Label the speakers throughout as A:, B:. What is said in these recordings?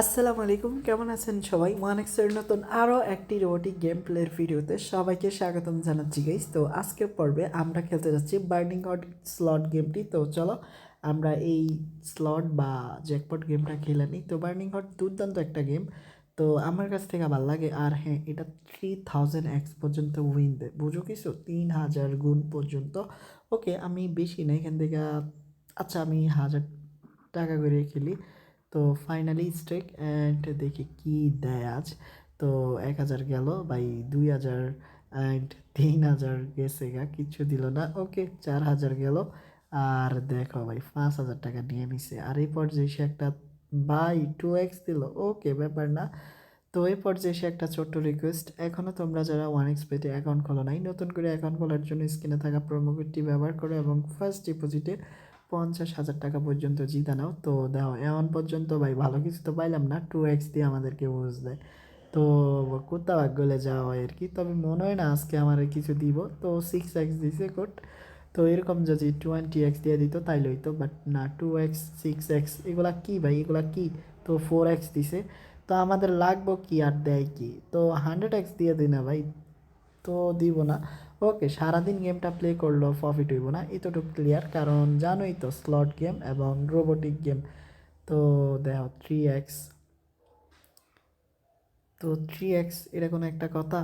A: আসসালামু আলাইকুম, কেমন আছেন সবাই? ওয়ান এক্সের নতুন আরও একটি রোবোটিক গেম প্লের ভিডিওতে সবাইকে স্বাগতম জানাচ্ছি গাইস তো আজকের পর্বে আমরা খেলতে যাচ্ছি বার্নিং হট স্লট গেমটি তো চলো, আমরা এই স্লট বা জ্যাকপট গেমটা খেলে নিই। তো বার্নিং হট দুর্দান্ত একটা গেম তো আমার কাছ থেকে ভালো লাগে, আর হ্যাঁ এটা থ্রি থাউজেন্ড এক্স পর্যন্ত উইন দেয়। বুঝো কিছু তিন হাজার গুণ পর্যন্ত। ওকে আমি বেশি না, এখান থেকে আচ্ছা আমি হাজার টাকা করে খেলি। তো ফাইনালি স্ট্রেক অ্যান্ড দেখি কি দেয় আজ। তো এক হাজার গেল বাই দুই হাজার অ্যান্ড তিন হাজার গেছে গা, কিচ্ছু দিল না। ওকে চার হাজার গেল। আর দেখো ভাই, পাঁচ হাজার টাকা নিয়ে নিছে। আর এই পর্যায়ে সে একটা বাই টু এক্স দিল। ওকে ব্যাপার না। তো এই পর্যায়ে সে একটা ছোট্ট রিকোয়েস্ট এখনও তোমরা যারা ওয়ান এক্স পেতে অ্যাকাউন্ট খোলো নাই, নতুন করে অ্যাকাউন্ট খোলার জন্য স্ক্রিনে থাকা প্রোমো কোডটি ব্যবহার করো এবং ফার্স্ট ডিপোজিটে পঞ্চাশ হাজার টাকা পর্যন্ত জিতা নাও। তো দাও এমন পর্যন্ত ভাই ভালো কিছু তো পাইলাম না। টু এক্স দিয়ে আমাদেরকে বুঝ দেয়। তো কোথা ভাগ গলে যাওয়া হয় আর কি। তবে মনে হয় না আজকে আমার কিছু দিব। তো সিক্স এক্স দিছে কোট। তো এরকম যদি টোয়েন্টি এক্স দিয়ে দিত তাইলে হইতো বাট না টু এক্স সিক্স এক্স এগুলা কী ভাই? এগুলা কী? তো ফোর এক্স দিছে। তো আমাদের লাগবো কি আর দেয় কি? তো হান্ড্রেড এক্স দিয়ে দিই না ভাই। তো দিব না। ওকে, সারাদিন গেমটা প্লে করলেও প্রফিট হইব না। এতটুকু ক্লিয়ার কারণ জানোই তো স্লট গেম এবং রোবোটিক গেম তো দেখো থ্রি এক্স তো থ্রি এক্স এটা কোনো একটা কথা?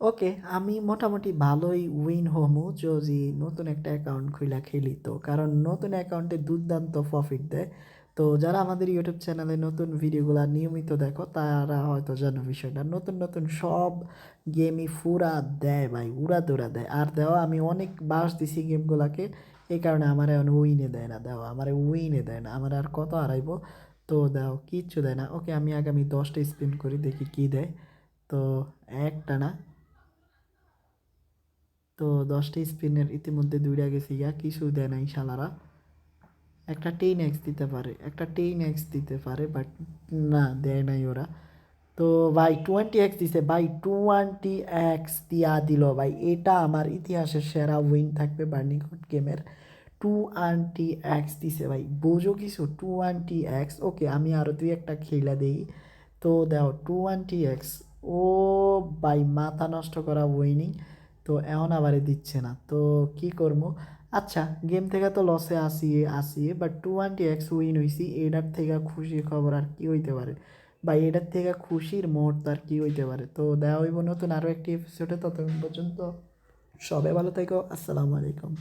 A: ওকে, আমি মোটামুটি ভালোই উইন হমু যদি নতুন একটা অ্যাকাউন্ট খুলে খেলি তো। কারণ নতুন অ্যাকাউন্টে দুর্দান্ত প্রফিট দেয়। তো যারা আমাদের ইউটিউব চ্যানেলে নতুন ভিডিওগুলো নিয়মিত দেখো, তারা হয়তো জানো বিষয়টা। নতুন নতুন সব গেমই ফুরা দেয় ভাই, উড়া দৌড়া দেয়। আর দেওয়া আমি অনেক বাস দিছি গেমগুলোকে এই কারণে আমার এখন উইনে দেয় না। দেওয়া আমার উইনে দেয় না। আমার আর কত হারাইবো? তো দাও, কিচ্ছু দেয় না। ওকে, আমি আগামী দশটা স্পিন করি, দেখি কী দেয়। তো একটা না। তো দশটা স্পিনের ইতিমধ্যে দুইটা গেছি গা কিছু দেয় নাই শালারা। একটা টেন এক্স দিতে পারে, একটা টেন এক্স দিতে পারে বাট না, দেয় নাই ওরা। তো ভাই টোয়েন্টি এক্স দিছে। ভাই টোয়েন্টি এক্স দিয়া দিল ভাই। এটা আমার ইতিহাসের সেরা উইন থাকবে বার্নিকট গেমের। টু আন্টি এক্স দিছে ভাই। বোঝো কিছু? টু আন্টি এক্স ওকে আমি আরও দুই একটা খেলা দিই। তো দাও টু আন্টি এক্স, ও ভাই, মাথা নষ্ট করা উইনিং তো এমন আবার দিচ্ছে না। তো কি করব? আচ্ছা গেম থেকে তো লসে আসিয়ে আসিয়ে but twenty X win হয়েছি এটার থেকে খুশি খবর আর কি হইতে পারে? বা এটার থেকে খুশির মুহূর্ত আর কি হইতে পারে? তো দেওয়া হইব নতুন আরও একটি এপিসোডে ততক্ষণ পর্যন্ত সবাই ভালো থেকো, আসসালামু আলাইকুম।